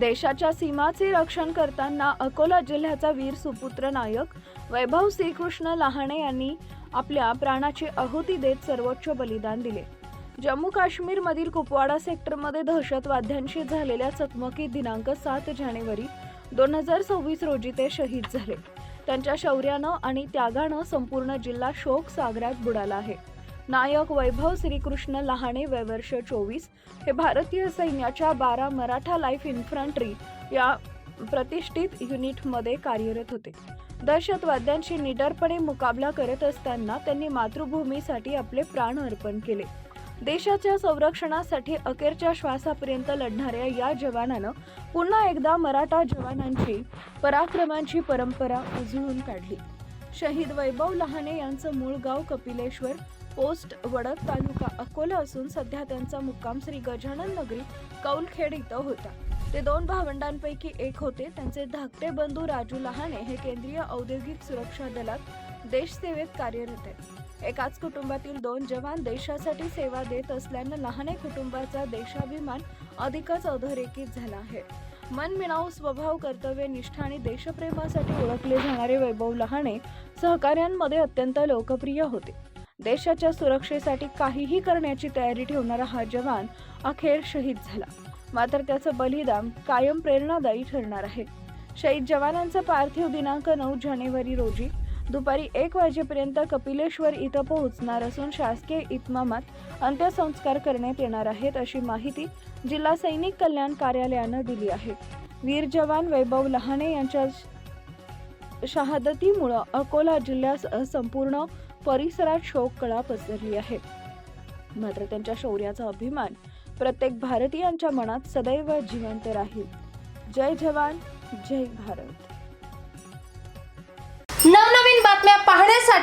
देशाच्या सीमाचे रक्षण करताना अकोला जिल्ह्याचा वीर सुपुत्र नायक वैभव श्रीकृष्ण लहाणे यांनी आपल्या प्राणाची आहुती देत सर्वोच्च बलिदान दिले. जम्मू काश्मीरमधील कुपवाडा सेक्टरमध्ये दहशतवाद्यांशी झालेल्या चकमकीत दिनांक सात जानेवारी दोन हजार सव्वीस रोजी ते शहीद झाले. त्यांच्या शौर्यानं आणि त्यागानं संपूर्ण जिल्हा शोक सागरात बुडाला आहे. नायक वैभव श्रीकृष्ण लहाणे वय वर्ष चोवीस हे भारतीय सैन्याच्या बारा मराठा लाईफ इन्फंट्री या प्रतिष्ठित युनिटमध्ये कार्यरत होते. दहशतवाद्यांशी निडरपणे मुकाबला करत असताना त्यांनी मातृभूमीसाठी आपले प्राण अर्पण केले. देशाच्या संरक्षणासाठी अखेरच्या श्वासापर्यंत लढणाऱ्या या जवानानं पुन्हा एकदा मराठा जवानांची पराक्रमांची परंपरा उजळून काढली. शहीद वैभव लहाने यांचं मूळ गाव कपिलेश्वर पोस्ट वडद तालुका अकोला असून सध्या त्यांचा मुक्काम श्री गजानन नगरी कौलखेड इथं होता. ते दोन भावंडांपैकी एक होते. त्यांचे धाकटे बंधू राजू लहाने हे केंद्रीय औद्योगिक सुरक्षा दलात देशसेवेत कार्यरत आहेत. एकाच कुटुंबातील दोन जवान देशासाठी सेवा देत असल्यानं लहाने कुटुंबाचा देशाभिमान अधिकच अधोरेखित झाला आहे. मनमिळावू स्वभाव कर्तव्य निष्ठा आणि देशप्रेमासाठी ओळखले जाणारे वैभव लहाने सहकाऱ्यांमध्ये अत्यंत लोकप्रिय होते. देशाच्या सुरक्षेसाठी काहीही करण्याची तयारी ठेवणारा हा जवान अखेर शहीद झाला. मात्र त्याचं बलिदान कायम प्रेरणादायी ठरणार आहे. शहीद जवानांचा पार्थिव दिनांक नऊ जानेवारी रोजी दुपारी एक वाजेपर्यंत कपिलेश्वर इथं पोहोचणार असून शासकीय इतमामात अंत्यसंस्कार करण्यात येणार आहेत अशी माहिती जिल्हा सैनिक कल्याण कार्यालयानं दिली आहे. वीर जवान वैभव लहाने यांच्या शहादतीमुळं अकोला जिल्ह्यास संपूर्ण परिसरात शोककळा पसरली आहे. मात्र त्यांच्या शौर्याचा अभिमान प्रत्येक भारतीयांच्या मनात सदैव जिवंत राहील. जय जवान जय भारत.